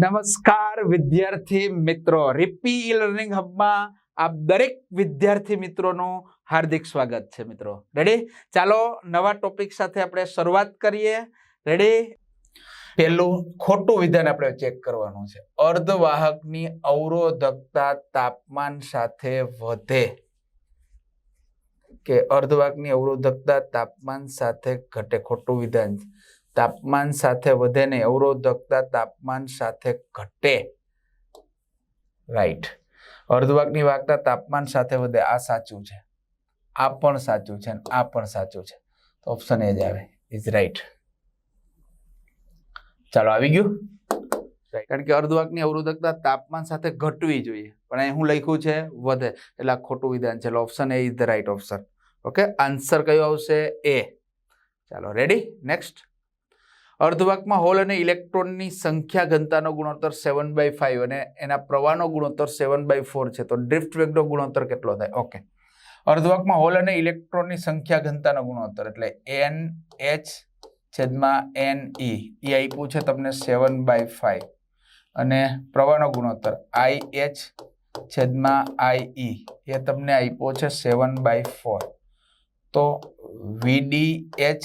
નમસ્કાર વિદ્યાર્થી મિત્રો. રિપી ઈ લર્નિંગ હબમાં આપ દરેક વિદ્યાર્થી મિત્રોનું હાર્દિક સ્વાગત છે મિત્રો. રેડી ચાલો નવા ટોપિક સાથે આપણે શરૂઆત કરીએ. રેડી પેલું ખોટું વિધાન આપણે ચેક કરવાનું છે. અર્ધવાહકની અવરોધકતા તાપમાન સાથે વધે. કે અર્ધવાહકની અવરોધકતા તાપમાન સાથે ઘટે. ખોટું વિધાન તાપમાન સાથે વધે ને અવરોધકતા તાપમાન સાથે ઘટે. રાઈટ અર્ધવાહકની વાગતા તાપમાન સાથે વધે. આ સાચું છે. આ પણ સાચું છે આ પણ સાચું છે. તો ઓપ્શન એ જ આવે. ઇઝ રાઈટ ચાલો, આવી ગયું. કારણ કે અર્ધવાહકની અવરોધકતા તાપમાન સાથે ઘટવી જોઈએ. પણ અહીં હું લખ્યું છે, વધે. એટલે આ ખોટું વિધાન છે. Option A is the right option okay answer કયો આવશે? એ ચાલો રેડી નેક્સ્ટ અર્ધવાહકમાં હોલ અને ઇલેક્ટ્રોનની સંખ્યા ઘનતાનો ગુણોત્તર સેવન બાય ફાઇવ અને એના પ્રવાહનો ગુણોત્તર સેવન બાય ફોર છે. તો ડ્રિફ્ટ વેગનો ગુણોત્તર કેટલો થાય? ઓકે અર્ધવાકમાં હોલ અને ઇલેક્ટ્રોનની સંખ્યા ઘનતાનો ગુણોત્તર એટલે એન એચ છેદમાં એન ઈ એ આપ્યું છે તમને સેવન બાય ફાઇવ અને પ્રવાહનો ગુણોત્તર આઈ એચ છેદમાં આઈ ઈ એ તમને આપ્યો છે સેવન બાય ફોર તો વીડી એચ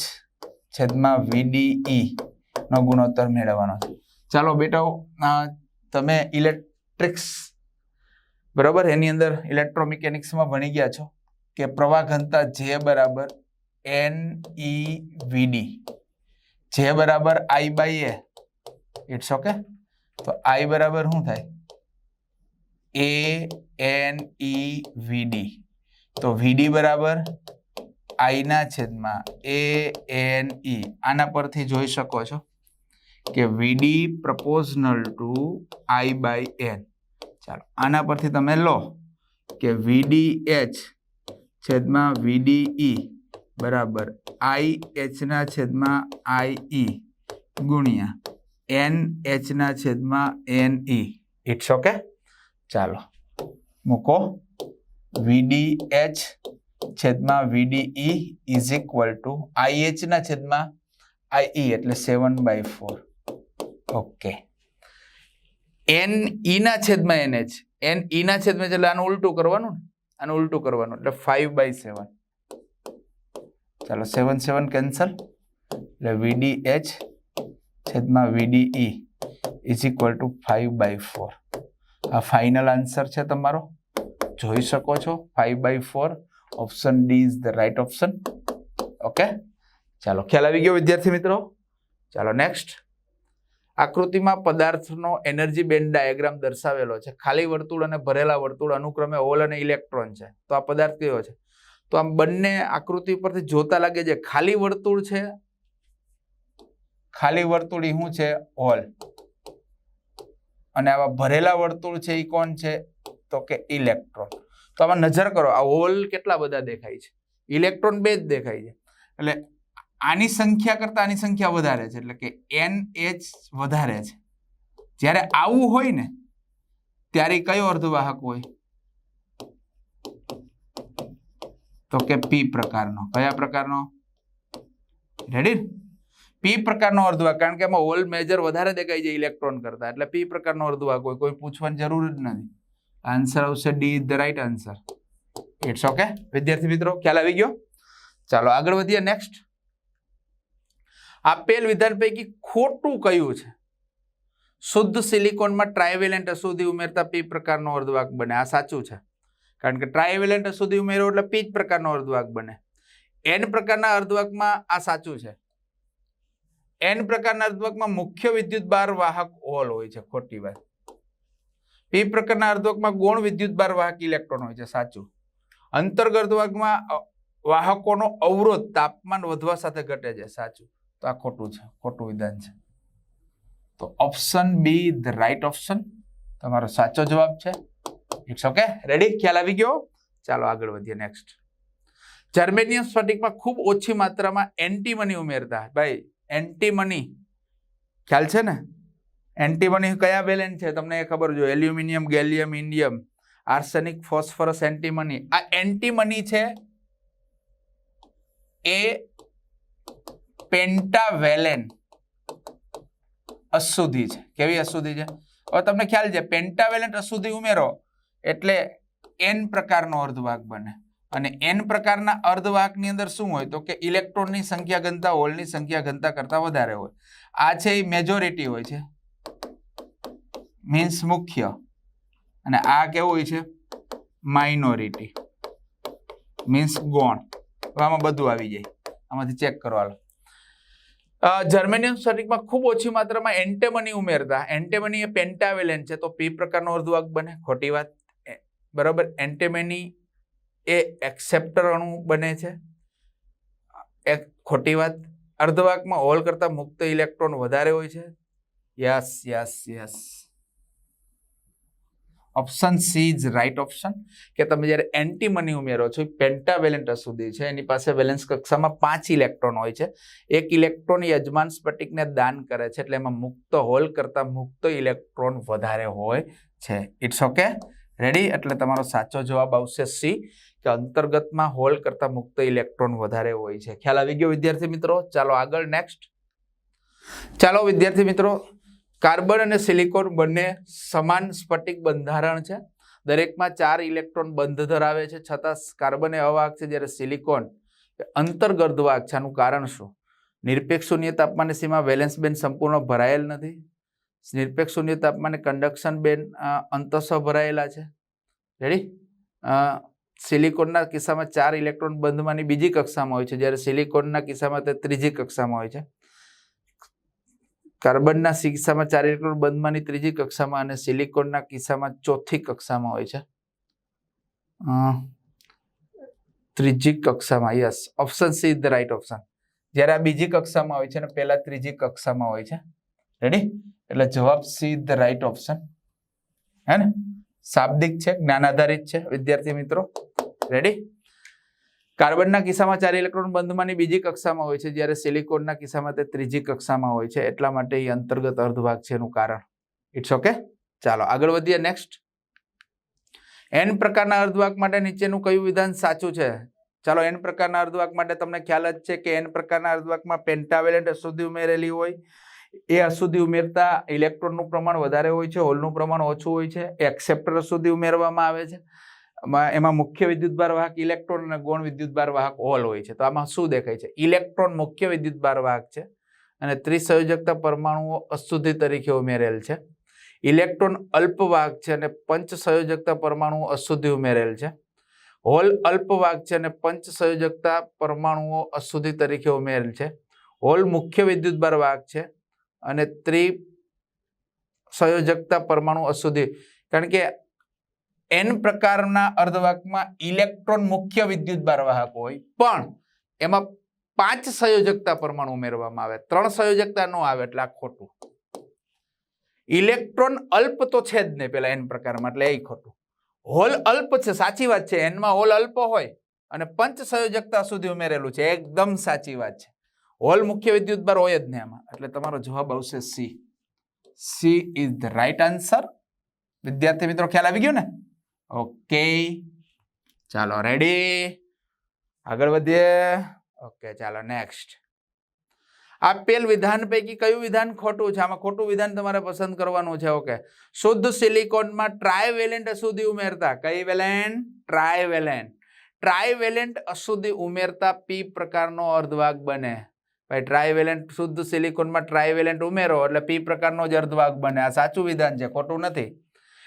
છેદમાં વીડીઈ નો ગુણોત્તર મેળવવાનો છે. ચાલો બેટા અ, તમે ઇલેક્ટ્રિક્સ બરાબર? એની અંદર ઇલેક્ટ્રોમિકેનિક્સમાં ભણી ગયા છો કે પ્રવાહ ઘનતા જે બરાબર એન ઈ વીડી જે બરાબર I by A. It's okay તો આઈ બરાબર શું થાય? એ એન ઈ વીડી તો વીડી બરાબર આઈના છેદમાં એ એન ઈ. આના પરથી જોઈ શકો છો કે V D proportional to I by N. ચાલો, આના પરથી તમે લો કે વીડી એચ છેદમાં વીડી ઈ બરાબર આઈ એચના છેદમાં આઈ ઈ ગુણ્યા એન એચના છેદમાં એન ઈ. It's okay? ચાલો, મૂકો. વીડી એચ છેદમાં V D E is equal to આઈએચના છેદમાં આઈ એટલે seven by four okay N ઈના છેદમાં એન એચ એન ઈના છેદમાં એટલે આનું ઉલટું કરવાનું ને? આનું ઉલટું કરવાનું, એટલે ફાઈવ બાય સેવન ચાલો સેવન સેવન કેન્સલ એટલે વીડી એચ છેદમાં V D E is equal to five by four આ ફાઇનલ આન્સર છે તમારો? જોઈ શકો છો? Five by four option D is the right option okay ચાલો, ખ્યાલ આવી ગયો વિદ્યાર્થી મિત્રો? ચાલો નેક્સ્ટ આકૃતિમાં પદાર્થનો એનર્જી બેન્ડ ડાયાગ્રામ દર્શાવેલો છે. ખાલી વર્તુળ અને ભરેલા વર્તુળ અનુક્રમે હોલ અને ઇલેક્ટ્રોન છે. તો આ પદાર્થ કયો છે? તો આમ બંને આકૃતિ પરથી જોતા લાગે છે, ખાલી વર્તુળ છે? ખાલી વર્તુળ એ શું છે? હોલ અને આવા ભરેલા વર્તુળ છે એ કોણ છે? તો કે ઇલેક્ટ્રોન તો આમાં નજર કરો, આ હોલ કેટલા બધા દેખાય છે? ઇલેક્ટ્રોન બે જ દેખાય છે. એટલે આની સંખ્યા કરતા આની સંખ્યા વધારે છે, એટલે કે એન એચ વધારે છે. જ્યારે આવું હોય ને, ત્યારે કયો અર્ધવાહક હોય? તો કે પી પ્રકારનો. કયા પ્રકારનો? રેડી પી પ્રકારનો અર્ધવાહક. કારણ કે એમાં હોલ મેજર વધારે દેખાય છે ઇલેક્ટ્રોન કરતા. એટલે પી પ્રકારનો અર્ધવાહક હોય. કોઈ પૂછવાની જરૂર જ નથી. આન્સર આવશે D the right answer it's okay વિદ્યાર્થી મિત્રો, ખ્યાલ આવી ગયો? ચાલો આગળ વધીએ નેક્સ્ટ આપેલ વિધાન પૈકી ખોટું કયું છે? શુદ્ધ સિલિકોનમાં ટ્રાયવેલેન્ટ અશુદ્ધિ ઉમેરતા પી પ્રકારનો અર્ધવાહક બને. આ સાચું છે. કારણ કે ટ્રાયવેલેન્ટ અશુદ્ધિ ઉમેરો એટલે પી જ પ્રકારનો અર્ધવાહક બને. એન પ્રકારના અર્ધવાહકમાં આ સાચું છે. એન પ્રકારના અર્ધવાહકમાં મુખ્ય વિદ્યુત બાર વાહક હોલ હોય છે. ખોટી વાત. પી પ્રકારના અર્ધવાહકમાં ગૌણ વિદ્યુત બાર વાહક ઇલેક્ટ્રોન હોય છે, સાચું. અંતર્ગત અર્ધવાહકમાં વાહકોનો અવરોધ તાપમાન વધવા સાથે ઘટે છે, સાચું. તો આ ખોટું છે, ખોટું વિધાન છે. તો option B the right option તમારો સાચો જવાબ છે. ઇટ્સ ઓકે રેડી ખ્યાલ આવી ગયો? ચાલો આગળ વધીએ નેક્સ્ટ જર્મેનિયમ સ્ફટિકમાં ખૂબ ઓછી માત્રામાં એન્ટીમની ઉમેરતા. ભાઈ એન્ટીમની ખ્યાલ છે ને? એન્ટીમની કયા વેલેન્ટ છે? તમને એ ખબર જો aluminium gallium indium arsenic phosphorus antimony આ એન્ટીમની છે એ પેન્ટાવેલેન અશુદ્ધિ છે. કેવી અશુદ્ધિ છે? હવે તમને ખ્યાલ છે પેન્ટાવેલેન્ટ અશુદ્ધિ ઉમેરો એટલે એન પ્રકારનો અર્ધવાહક બને. અને એન પ્રકારના અર્ધવાહકની અંદર શું હોય? તો કે ઇલેક્ટ્રોનની સંખ્યા ઘનતા હોલની સંખ્યા ઘનતા કરતાં વધારે હોય. આ છે એ મેજોરિટી હોય છે. મીન્સ મુખ્ય. અને આ કેવું હોય છે? માઇનોરિટી મીન્સ ગૌણ. આમાં બધું આવી જાય. આમાંથી ચેક કરવા લો જર્મેનિયમ સ્ફટિકમાં ખૂબ ઓછી માત્રામાં એન્ટેમની ઉમેરતા. એન્ટેમની એ પેન્ટાવેલેન્ટ છે, તો પી પ્રકારનો અર્ધવાહક બને. ખોટી વાત. બરાબર? એન્ટેમની એ એક્સેપ્ટર અણુ બને છે. એક ખોટી વાત. અર્ધવાહકમાં હોલ કરતાં મુક્ત ઇલેક્ટ્રોન વધારે હોય છે. Yes yes yes. Option C is right option કે તમે જ્યારે એન્ટી મની ઉમેરો છો, એ પેન્ટાવેલેન્ટ અશુદ્ધિ છે. એની પાસે વેલેન્સ કક્ષામાં પાંચ ઇલેક્ટ્રોન હોય છે. એક ઇલેક્ટ્રોન યજમાન સ્ફટિકને દાન કરે છે, એટલે એમાં મુક્ત હોલ કરતાં મુક્ત ઇલેક્ટ્રોન વધારે હોય છે. ઇટ્સ ઓકે રેડી એટલે તમારો સાચો જવાબ આવશે સી કે અંતર્ગતમાં હોલ કરતાં મુક્ત ઇલેક્ટ્રોન વધારે હોય છે. ખ્યાલ આવી ગયો વિદ્યાર્થી મિત્રો? ચાલો આગળ નેક્સ્ટ ચાલો વિદ્યાર્થી મિત્રો કાર્બન અને સિલિકોન બંને સમાન સ્ફટિક બંધારણ છે. દરેકમાં ચાર ઇલેક્ટ્રોન બંધ ધરાવે છે. છતાં કાર્બન એ અવાહક છે જ્યારે સિલિકોન અંતર્ગર્ધવાહક છે. આનું કારણ શું? નિરપેક્ષ શૂન્ય તાપમાને સીમા વેલેન્સ બેન સંપૂર્ણ ભરાયેલ નથી. નિરપેક્ષ શૂન્ય તાપમાને કંડક્શન બેન અંતસ્વ ભરાયેલા છે. રેડી? સિલિકોનના કિસ્સામાં ચાર ઇલેક્ટ્રોન બંધમાંની બીજી કક્ષામાં હોય છે. જ્યારે સિલિકોનના કિસ્સામાં તે ત્રીજી કક્ષામાં હોય છે. કાર્બનના કિસ્સામાં ચાર ઇલેક્ટ્રોન બંધમાંની ત્રીજી કક્ષામાં અને સિલિકોનના કિસ્સામાં ચોથી કક્ષામાં હોય છે. ત્રીજી કક્ષામાં, yes, option C the right option. જ્યારે આ બીજી કક્ષામાં હોય છે અને પહેલા ત્રીજી કક્ષામાં હોય છે. રેડી એટલે જવાબ સી ધ રાઈટ ઓપ્શન. હે ને? શાબ્દિક છે, જ્ઞાન આધારિત છે, વિદ્યાર્થી મિત્રો. રેડી કાર્બનના કિસ્સામાં ચાર ઇલેક્ટ્રોન બંધમાંની બીજી કક્ષામાં હોય છે. જ્યારે સિલિકોનના કિસ્સામાં તે ત્રીજી કક્ષામાં હોય છે. એટલા માટે એ અંતર્ગત અર્ધભાગ છે એનું કારણ. ઇટ્સ ઓકે ચાલો, આગળ વધીએ. નેક્સ્ટ એન પ્રકારના અર્ધવાક માટે નીચેનું કયું વિધાન સાચું છે? ચાલો એન પ્રકારના અર્ધવાક માટે તમને ખ્યાલ જ છે કે એન પ્રકારના અર્ધવાહકમાં પેન્ટાવેલેન્ટ અશુદ્ધિ ઉમેરેલી હોય. એ અશુદ્ધિ ઉમેરતા ઇલેક્ટ્રોનનું પ્રમાણ વધારે હોય છે. હોલનું પ્રમાણ ઓછું હોય છે. એક્સેપ્ટર અશુદ્ધિ ઉમેરવામાં આવે છે. એમાં મુખ્ય વિદ્યુતભાર વાહક ઇલેક્ટ્રોન અને ગૌણ વિદ્યુતભાર વાહક હોલ હોય છે. તો આમાં શું દેખાય છે? ઇલેક્ટ્રોન મુખ્ય વિદ્યુતભાર વાહક છે અને ત્રિસંયોજકતા પરમાણુઓ અશુદ્ધિ તરીકે ઉમેરેલ છે. ઇલેક્ટ્રોન અલ્પવાહક છે અને પંચ સંયોજકતા પરમાણુઓ અશુદ્ધિ ઉમેરેલ છે. હોલ અલ્પવાહક છે અને પંચ સંયોજકતા પરમાણુઓ અશુદ્ધિ તરીકે ઉમેરેલ છે. હોલ મુખ્ય વિદ્યુતભાર વાહક છે અને ત્રિ સંયોજકતા પરમાણુ અશુદ્ધિ. કારણ કે એન પ્રકારના અર્ધવાહકમાં ઇલેક્ટ્રોન મુખ્ય વિદ્યુત વાહક હોય, પણ એમાં પાંચ સંયોજકતા પરમાણુ ઉમેરવામાં આવે. ત્રણ સંયોજકતા ન આવે એટલે આ ખોટું. ઇલેક્ટ્રોન અલ્પ તો છે જ નહીં પેલા એન પ્રકારમાં, એટલે એ ખોટું. હોલ અલ્પ છે, સાચી વાત છે. એનમાં હોલ અલ્પ હોય અને પંચ સંયોજકતા સુધી ઉમેરેલું છે. એકદમ સાચી વાત છે. હોલ મુખ્ય વિદ્યુત બાર હોય જ ને એમાં એટલે તમારો જવાબ આવશે C C is the right answer વિદ્યાર્થી મિત્રો, ખ્યાલ આવી ગયો ને? ઓકે ચાલો રેડી આગળ વધીએ. ઓકે ચાલો નેક્સ્ટ આપેલ વિધાન પૈકી કયું વિધાન ખોટું છે? આમાં ખોટું વિધાન તમારે પસંદ કરવાનું છે ઓકે શુદ્ધ સિલિકોનમાં ટ્રાયવેલેન્ટ અશુદ્ધિ ઉમેરતા. કઈ વેલેન્ટ ટ્રાયવેલેન્ટ ટ્રાયવેલેન્ટ અશુદ્ધિ ઉમેરતા પી પ્રકારનો અર્ધવાહક બને. ભાઈ ટ્રાયવેલેન્ટ શુદ્ધ સિલિકોનમાં ટ્રાયવેલેન્ટ ઉમેરો એટલે પી પ્રકારનો જ અર્ધવાહક બને. આ સાચું વિધાન છે, ખોટું નથી.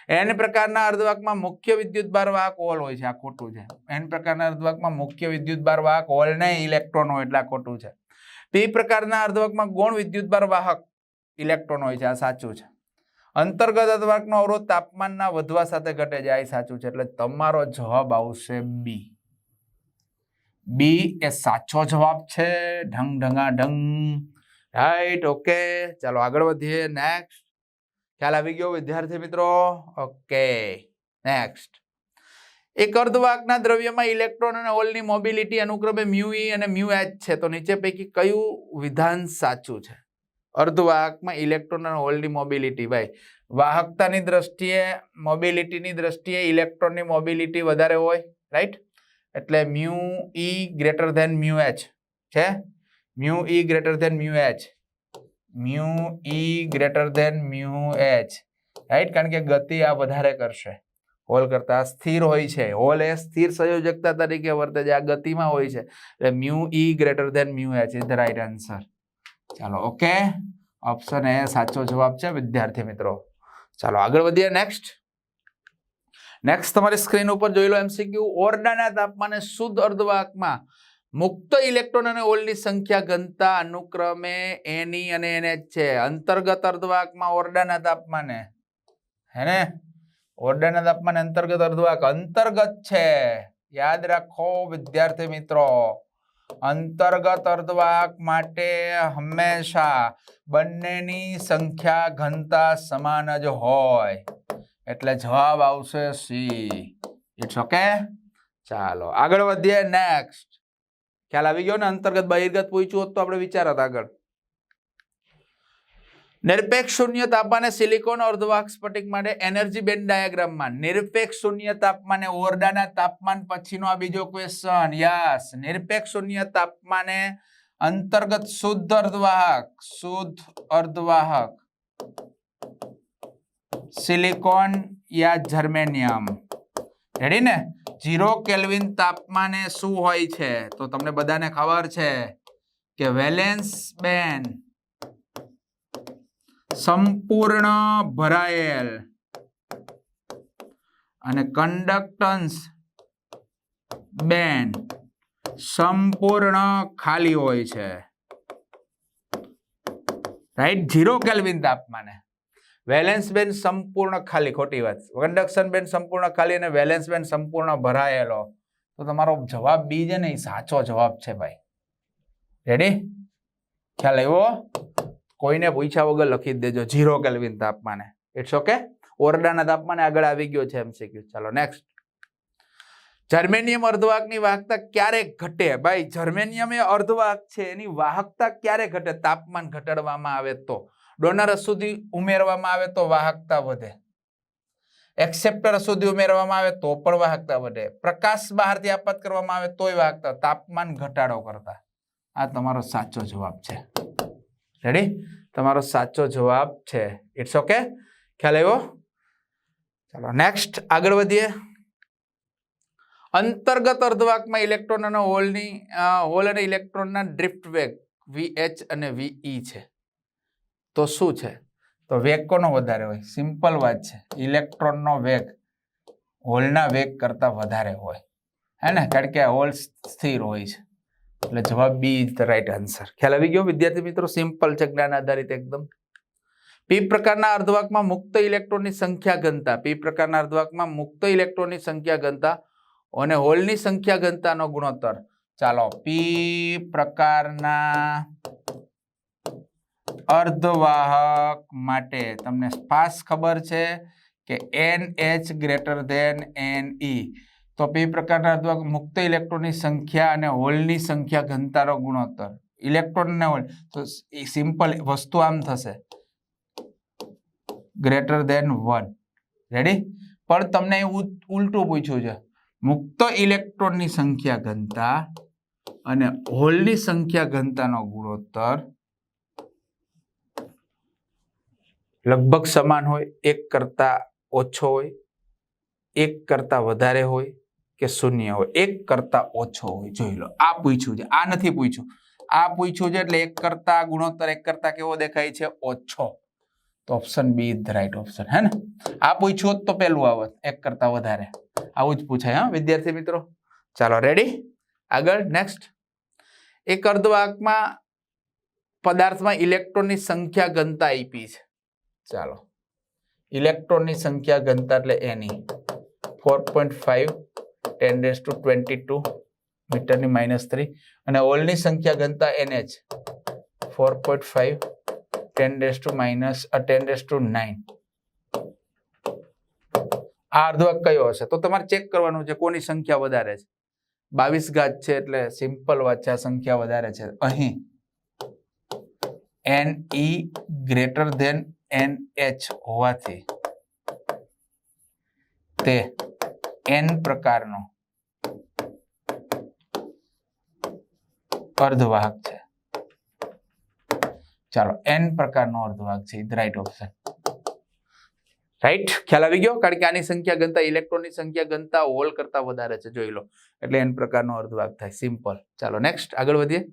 એન પ્રકારના અર્ધવાહકમાં મુખ્ય વિદ્યુતભાર વાહક ઓલ હોય છે, આ ખોટું છે. એન પ્રકારના અર્ધવાહકમાં મુખ્ય વિદ્યુતભાર વાહક ઓલ નહીં, ઇલેક્ટ્રોન હોય એટલે ખોટું છે. પી પ્રકારના અર્ધવાહકમાં ગૌણ વિદ્યુતભાર વાહક ઇલેક્ટ્રોન હોય છે, આ સાચું છે. અંતર્ગત અર્ધવાહકનો અવરોધ તાપમાનના વધવા સાથે ઘટે છે, આ સાચું છે, એટલે તમારો જવાબ આવશે બી. બી એ સાચો જવાબ છે, ઢંગ ઢંગા ઢંગ રાઈટ, ઓકે. ચાલો આગળ વધીએ, નેક્સ્ટ. ખ્યાલ આવી ગયો, વિદ્યાર્થી મિત્રો? Okay, next. એક અર્ધવાહકના દ્રવ્યમાં ઇલેક્ટ્રોન અને ઓલની મોબિલિટી અનુક્રમે મ્યુ ઈ અને મ્યુ એચ છે. તો નીચે પૈકી કયું વિધાન સાચું છે? અર્ધવાહકમાં ઇલેક્ટ્રોન અને ઓલની મોબિલિટી. ભાઈ, વાહકતાની દ્રષ્ટિએ, મોબિલિટીની દ્રષ્ટિએ ઇલેક્ટ્રોનની મોબિલિટી વધારે હોય, રાઈટ? એટલે mu E greater than mu H છે. Mu E greater than mu H. Mu E greater than mu H. Right કારણ કે ગતિ આ વધારે કરશે. હોલ કરતા સ્થિર હોય છે. હોલ એ સ્થિર સંયોજકતા તરીકે વર્તે છે. આ ગતિમાં હોય છે. એટલે mu E greater than mu H is the right answer ચાલો, ઓકે? ઓપ્શન એ સાચો જવાબ છે, વિદ્યાર્થી મિત્રો. ચાલો, આગળ વધીએ નેક્સ્ટ નેક્સ્ટ તમારી સ્ક્રીન ઉપર જોઈ લો એમસીક્યુ ઓરડાના તાપમાને શુદ્ધ અર્ધવાહકમાં મુક્ત ઇલેક્ટ્રોન અને ઓલની સંખ્યા ઘનતા અનુક્રમે એની અને એને જ છે. અંતર્ગત અર્ધવાહકમાં ઓરડાના તાપમાને. હે ને? ઓરડાના તાપમાને અંતર્ગત અર્ધવાહક અંતર્ગત છે. યાદ રાખો, વિદ્યાર્થી મિત્રો. અંતર્ગત અર્ધવાહક માટે હંમેશા બંનેની સંખ્યા ઘનતા સમાન જ હોય. એટલે જવાબ આવશે સી ઇટ્સ ઓકે ચાલો, આગળ વધીએ નેક્સ્ટ ખ્યાલ આવી ગયો ને? અંતર્ગત બહિર્ગત પૂછ્યું હોત તો આપણે વિચારત આગળ. નિરપેક્ષ શૂન્ય તાપમાને સિલિકોન અર્ધવાહક સ્ફટિક માટે એનર્જી બેન્ડ ડાયાગ્રામમાં. નિરપેક્ષ શૂન્ય તાપમાને ઓરડાના તાપમાન પછીનો આ બીજો ક્વેશ્ચન યસ નિરપેક્ષ શૂન્ય તાપમાને અંતર્ગત શુદ્ધ અર્ધવાહક શુદ્ધ અર્ધવાહક. સિલિકોન યા જર્મેનિયમ? રેડી ને? ઝીરો કેલ્વિન તાપમાને શું હોય છે? તો તમને બધાને ખબર છે કે વેલેન્સ બેન સંપૂર્ણ ભરાયેલ. અને કન્ડક્ટન્સ બેન સંપૂર્ણ ખાલી હોય છે. રાઈટ ઝીરો કેલ્વિન તાપમાને. વેલેન્સ બેન સંપૂર્ણ ખાલી, ખોટી વાત. કન્ડક્શન બેન સંપૂર્ણ ખાલી અને વેલેન્સ બેન સંપૂર્ણ ભરાયેલો. તો તમારો જવાબ બી છે ને એ સાચો જવાબ છે ભાઈ. રેડી ખ્યાલ આવ્યો? કોઈને પૂછ્યા વગર લખી દેજો. ઝીરો કેલ્વિન તાપમાને. ઇટ્સ ઓકે ઓરડાના તાપમાને આગળ આવી ગયો છે એમસીક્યુ ચાલો નેક્સ્ટ જર્મેનિયમ અર્ધવાહકની વાહકતા ક્યારે ઘટે? ભાઈ, જર્મેનિયમ એ અર્ધવાહક છે. એની વાહકતા ક્યારે ઘટે? તાપમાન ઘટાડવામાં આવે તો. ડોનર સુધી ઉમેરવામાં આવે તો વાહકતા વધે. એક્સેપ્ટર સુધી ઉમેરવામાં આવે તો પણ વાહકતા વધે. પ્રકાશ બહારથી આપત કરવામાં આવે તોય વાહકતા તાપમાન ઘટાડો કરતા. આ તમારો સાચો જવાબ છે. રેડી તમારો સાચો જવાબ છે. ઇટ્સ ઓકે ખ્યાલ આવ્યો? ચાલો નેક્સ્ટ આગળ વધીએ. અંતર્ગત અર્ધવાહકમાં ઇલેક્ટ્રોન અને હોલની હોલ અને ઇલેક્ટ્રોનના ડ્રિફ્ટ વેગ વીએચ અને વીઈ છે. તો શું છે? તો વેગ કોનો વધારે હોય? સિમ્પલ વાત છે. ઇલેક્ટ્રોનનો વેગ હોલના વેગ કરતાં વધારે હોય. હે ને? કારણ કે હોલ સ્થિર હોય છે. એટલે જવાબ B is the right answer. ખ્યાલ આવી ગયો વિદ્યાર્થી મિત્રો? સિમ્પલ છે, જ્ઞાન આધારિત એકદમ. પી પ્રકારના અર્ધવાકમાં મુક્ત ઇલેક્ટ્રોનની સંખ્યા ઘનતા. પી પ્રકારના અર્ધવાકમાં મુક્ત ઇલેક્ટ્રોનની સંખ્યા ઘનતા અને હોલની સંખ્યા ઘનતાનો ગુણોત્તર. ચાલો, પી પ્રકારના અર્ધવાહક માટે. તમને પાસ ખબર છે કે N H greater than N E તો પી પ્રકારના અર્ધવાહક મુક્ત ઇલેક્ટ્રોનની સંખ્યા અને હોલની સંખ્યા ઘનતાનો ગુણોત્તર. ઇલેક્ટ્રોન ને હોલ. તો સિમ્પલ વસ્તુ આમ થશે. Greater than one. રેડી? પણ તમને ઉલટું પૂછ્યું છે. મુક્ત ઇલેક્ટ્રોનની સંખ્યા ઘનતા અને હોલની સંખ્યા ઘનતાનો ગુણોત્તર. લગભગ સમાન હોય, એક કરતા ઓછો હોય, એક કરતા વધારે હોય કે શૂન્ય હોય. એક કરતા ઓછો હોય, જોઈ લો. આ પૂછ્યું છે. આ નથી પૂછ્યું. આ પૂછ્યું છે એટલે એક કરતા ગુણોત્તર, એક કરતા કેવો દેખાય છે? ઓછો. તો option B is the right option હે ને? આ પૂછ્યું હોત તો પેલું આવત. એક કરતા વધારે. આવું જ પૂછાય, હા, વિદ્યાર્થી મિત્રો? ચાલો રેડી આગળ નેક્સ્ટ એક અર્ધવાહકમાં પદાર્થમાં ઇલેક્ટ્રોનની સંખ્યા ઘનતા આપી છે. ચાલો. ઇલેક્ટ્રોનની સંખ્યા ઘનતા એટલે એની four point five ten raise to twenty two મીટરની માઇનસ થ્રી અને ઓલની સંખ્યા ઘનતા N H four point five ten raise to minus ten raise to nine આ અર્ધવાહક કયો હશે? તો તમારે ચેક કરવાનું છે કોની સંખ્યા વધારે છે. બાવીસ ઘાત છે એટલે સિમ્પલ વાત સંખ્યા વધારે છે. અહીં. N E greater than N H હોવાથી તે એન પ્રકારનો અર્ધવાહક છે. ચાલો, એન પ્રકારનો અર્ધવાહક છે. રાઈટ ઓપ્શન રાઈટ ખ્યાલ આવી ગયો? કારણ કે આની સંખ્યા ગણતા ઇલેક્ટ્રોનની સંખ્યા ગણતા હોલ કરતા વધારે છે. જોઈ લો. એટલે એન પ્રકારનો અર્ધવાહક થાય. સિમ્પલ ચાલો નેક્સ્ટ આગળ વધીએ.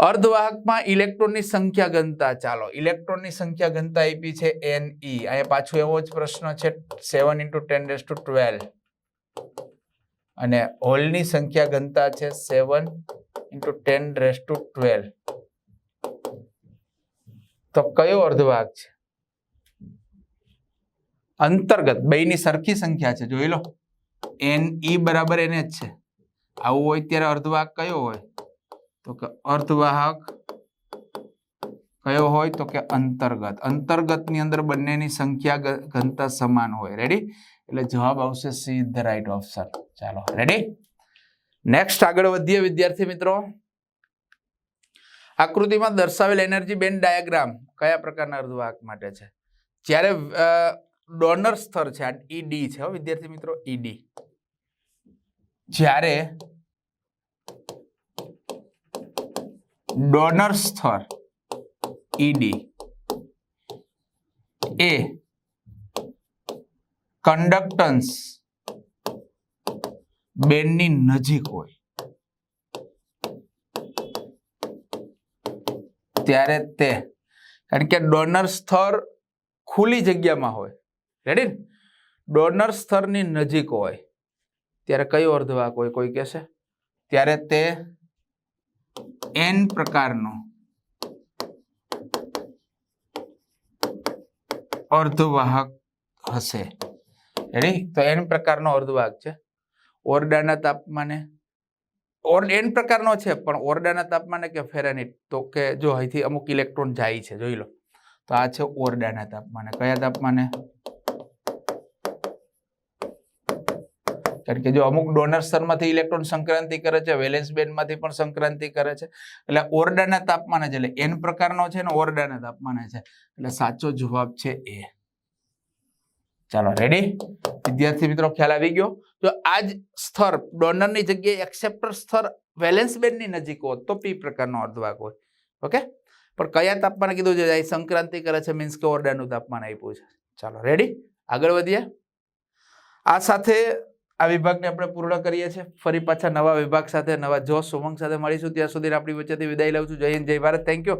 અર્ધવાહકમાં ઇલેક્ટ્રોનની સંખ્યા ઘનતા ચાલો. ઇલેક્ટ્રોનની સંખ્યા ઘનતા આપી છે એન ઈ અહીંયા પાછું એવો જ પ્રશ્ન છે seven into ten raise to twelve અને હોલની સંખ્યા ઘનતા છે seven into ten raise to twelve તો કયો અર્ધવાહક છે? અંતર્ગત, બેયની સરખી સંખ્યા છે, જોઈ લો. એન ઈ બરાબર એને જ છે. આવું હોય ત્યારે અર્ધવાહક કયો હોય? તો કે અર્ધવાહક કયો હોય? તો કે અંતર્ગત. અંતર્ગતની અંદર બંનેની સંખ્યા ઘનતા સમાન હોય. રેડી એટલે જવાબ આવશે સી ધ રાઈટ ઓપ્શન. ચાલો રેડી નેક્સ્ટ આગળ વધીએ વિદ્યાર્થી મિત્રો. આકૃતિમાં દર્શાવેલ એનર્જી બેન્ડ ડાયાગ્રામ કયા પ્રકારના અર્ધવાહક માટે છે? જ્યારે ડોનર સ્તર છે, આ ઈડી છે વિદ્યાર્થી મિત્રો, ઈડી. જ્યારે ડોનર સ્થળ, ઈડી. એ કંડક્ટન્સ બેન્ડની નજીક હોય. ત્યારે તે, કારણ કે ડોનર સ્થળ ખુલ્લી જગ્યામાં હોય. રેડી ડોનર સ્થળની નજીક હોય. ત્યારે કયો અર્ધવાહક હોય કોઈ કહેશે? ત્યારે તે એન પ્રકારનો. અર્ધવાહક હશે. રેડી તો એન પ્રકારનો અર્ધવાહક છે. ઓરડાના તાપમાને. ઓર એન પ્રકારનો છે, પણ ઓરડાના તાપમાને કે ફેરાનીટ તો કે જો અહીંથી અમુક ઇલેક્ટ્રોન જાય છે, જોઈ લો. તો આ છે ઓરડાના તાપમાને. કયા તાપમાને? કારણ કે જો અમુક ડોનર સ્તરમાંથી ઇલેક્ટ્રોન સંક્રાંતિ કરે છે વેલેન્સ બેન્ડમાંથી પણ સંક્રાંતિ કરે છે. એટલે ઓરડાના તાપમાને છે એટલે એન પ્રકારનો છે ને ઓરડાના તાપમાને છે. એટલે સાચો જવાબ છે એ. ચાલો રેડી વિદ્યાર્થી મિત્રો, ખ્યાલ આવી ગયો? તો આ જ સ્તર ડોનરની જગ્યાએ એક્સેપ્ટર સ્તર વેલેન્સ બેન્ડની નજીક હોત તો પી પ્રકારનો અર્ધવાહક હોય. ઓકે? પણ કયા તાપમાને કીધું છે? અહીં સંક્રાંતિ કરે છે મીન્સ કે ઓરડાનું તાપમાન આપ્યું છે. ચાલો રેડી આગળ વધીએ. આ સાથે આ વિભાગને આપણે પૂર્ણ કરીએ છીએ. ફરી પાછા નવા વિભાગ સાથે, નવા જોશ, ઉમંગ સાથે મળીશું. ત્યાં સુધી આપણી વચ્ચેથી વિદાય લઉં છું. જય હિન્દ, જય ભારત. Thank you